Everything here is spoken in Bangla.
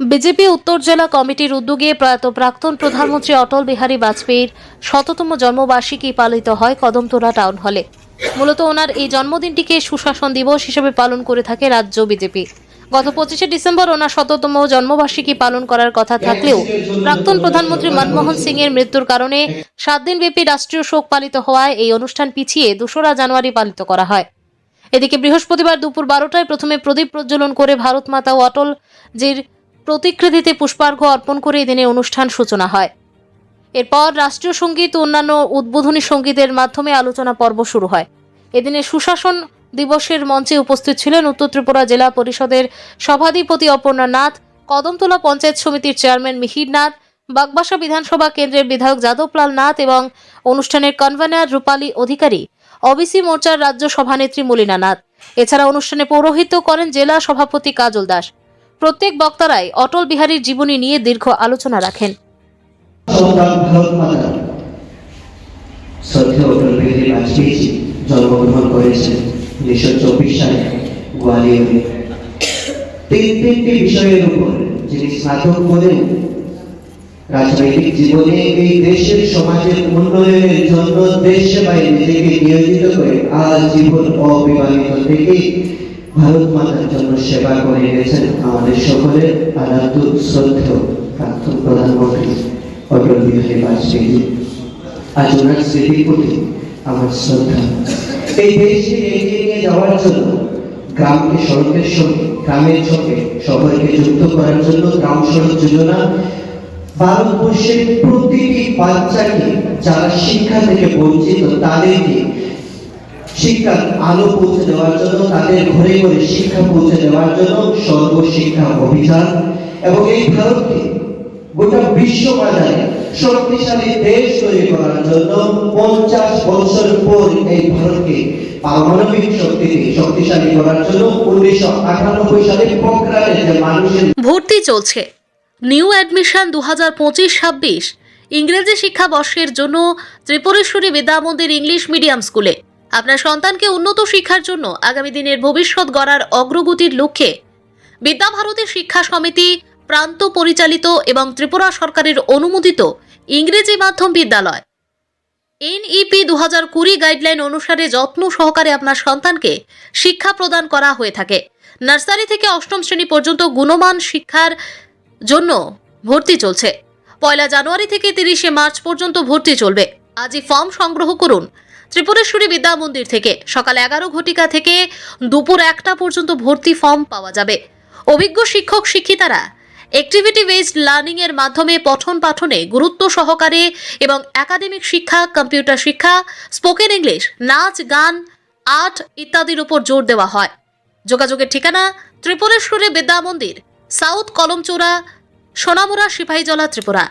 বিজেপি উত্তর জেলা কমিটির উদ্যোগে প্রয়াত প্রাক্তন প্রধানমন্ত্রী অটল বিহারী বাজপেয়ীর শততম জন্মবার্ষিকী পালিত হয় কদমতলা টাউন হলে। মূলত ওনার এই জন্মদিনটিকে সুশাসন দিবস হিসেবে পালন করে থাকে রাজ্য বিজেপি। গত পঁচিশে ডিসেম্বর ওনার শততম জন্মবার্ষিকী পালন করার কথা থাকলেও প্রাক্তন প্রধানমন্ত্রী মনমোহন সিং এর মৃত্যুর কারণে সাত দিনব্যাপী রাষ্ট্রীয় শোক পালিত হওয়ায় এই অনুষ্ঠান পিছিয়ে দোসরা জানুয়ারি পালিত করা হয়। এদিকে বৃহস্পতিবার দুপুর বারোটায় প্রথমে প্রদীপ প্রজ্বলন করে ভারত মাতা অটলজির প্রতিকৃতিতে পুষ্পার্ঘ্য অর্পণ করে এদিনের অনুষ্ঠান সূচনা হয়। এরপর রাষ্ট্রীয় সংগীত ও অন্যান্য উদ্বোধনী সঙ্গীতের মাধ্যমে আলোচনা পর্ব শুরু হয়। এদিনে সুশাসন দিবসের মঞ্চে উপস্থিত ছিলেন উত্তর ত্রিপুরা জেলা পরিষদের সভাধিপতি অপর্ণা নাথ, কদমতলা পঞ্চায়েত সমিতির চেয়ারম্যান মিহির নাথ, বাগবাসা বিধানসভা কেন্দ্রের বিধায়ক যাদবলাল নাথ এবং অনুষ্ঠানের কনভেনার রূপালী অধিকারী, ওবিসি মোর্চার রাজ্য সভানেত্রী মলিনা নাথ। এছাড়া অনুষ্ঠানে পৌরোহিত্য করেন জেলা সভাপতি কাজল দাস। প্রত্যেক বক্তারাই অটল বিহারীর জীবনী নিয়ে দীর্ঘ আলোচনা রাখেন। জন্মগ্রহণ করেছেন উনিশশো চব্বিশ সালে গোয়ালিয়রে। তিন তিনটি বিষয়ের উপর যিনি স্নাতক করেন রাজনৈতিক জীবনে এই দেশের সমাজের উন্নয়নের জন্য দেশ সেবায় নিজেকে নিয়োজিত করে আজ জীবন অবিবাহিত থেকে ভারত মাতার জন্য সেবা করে গেছেন আমাদের সকলের আরাধ্য শ্রদ্ধেয় প্রাক্তন প্রধানমন্ত্রী অটল বিহারী বাজপেয়ী। আজ ওনার স্মৃতির প্রতি আমার শ্রদ্ধা। এই দেশকে এগিয়ে নিয়ে যাওয়ার জন্য, গ্রামকে সড়কের সঙ্গে, গ্রামের সঙ্গে, শহরকে যুক্ত করার জন্য গ্রাম সড়ক যোজনা, ভারতবর্ষের প্রতিটি বাচ্চাকে যারা শিক্ষা থেকে বঞ্চিত, তাদেরকে শিক্ষার আলো পৌঁছে দেওয়ার জন্য, তাদের ঘরে ঘরে শিক্ষা পৌঁছে দেওয়ার জন্য সর্বশিক্ষা অভিযান। এবং এই ভারতকে গোটা বিশ্ব বাজারে শক্তিশালী দেশ তৈরি করার জন্য পঞ্চাশ বছর পর এই ভারতকে পারমাণবিক শক্তিতে শক্তিশালী করার জন্য উনিশশো আটানব্বই সালে পোখরানে যে মানুষের ভর্তি চলছে। নিউ অ্যাডমিশন দু হাজার পঁচিশ ছাব্বিশ, ইংরেজি শিক্ষাবর্ষের জন্য ত্রিপুরেশ্বরী বিদ্যা মন্দির ইংলিশ মিডিয়াম স্কুলে। আপনার সন্তানকে উন্নত শিক্ষার জন্য আগামী দিনের ভবিষ্যৎ গড়ার অগ্রগতির লক্ষ্যে বিদ্যাভারতী শিক্ষা সমিতি, প্রান্ত পরিচালিত এবং ত্রিপুরা সরকারের অনুমোদিত ইংরেজি মাধ্যম বিদ্যালয়। এনইপি দু হাজার কুড়ি গাইডলাইন অনুসারে যত্ন সহকারে আপনার সন্তানকে শিক্ষা প্রদান করা হয়ে থাকে। নার্সারি থেকে অষ্টম শ্রেণি পর্যন্ত গুণমান শিক্ষার জন্য ভর্তি চলছে। পয়লা জানুয়ারি থেকে তিরিশে মার্চ পর্যন্ত ভর্তি চলবে। আজই ফর্ম সংগ্রহ করুন ত্রিপুরেশ্বরী বিদ্যা মন্দির থেকে সকাল এগারো ঘটিকা থেকে দুপুর একটা পর্যন্ত ভর্তি ফর্ম পাওয়া যাবে। অভিজ্ঞ শিক্ষক শিক্ষিতারা অ্যাক্টিভিটি বেসড লার্নিং এর মাধ্যমে পঠন পাঠনে গুরুত্ব সহকারে এবং একাডেমিক শিক্ষা কম্পিউটার শিক্ষা স্পোকেন ইংলিশ নাচ, গান আর্ট ইত্যাদির উপর জোর দেওয়া হয়। যোগাযোগের ঠিকানা ত্রিপুরেশ্বরী বিদ্যা মন্দির, সাউথ কলমচোরা সোনামুরা সিপাহীজলা, ত্রিপুরা।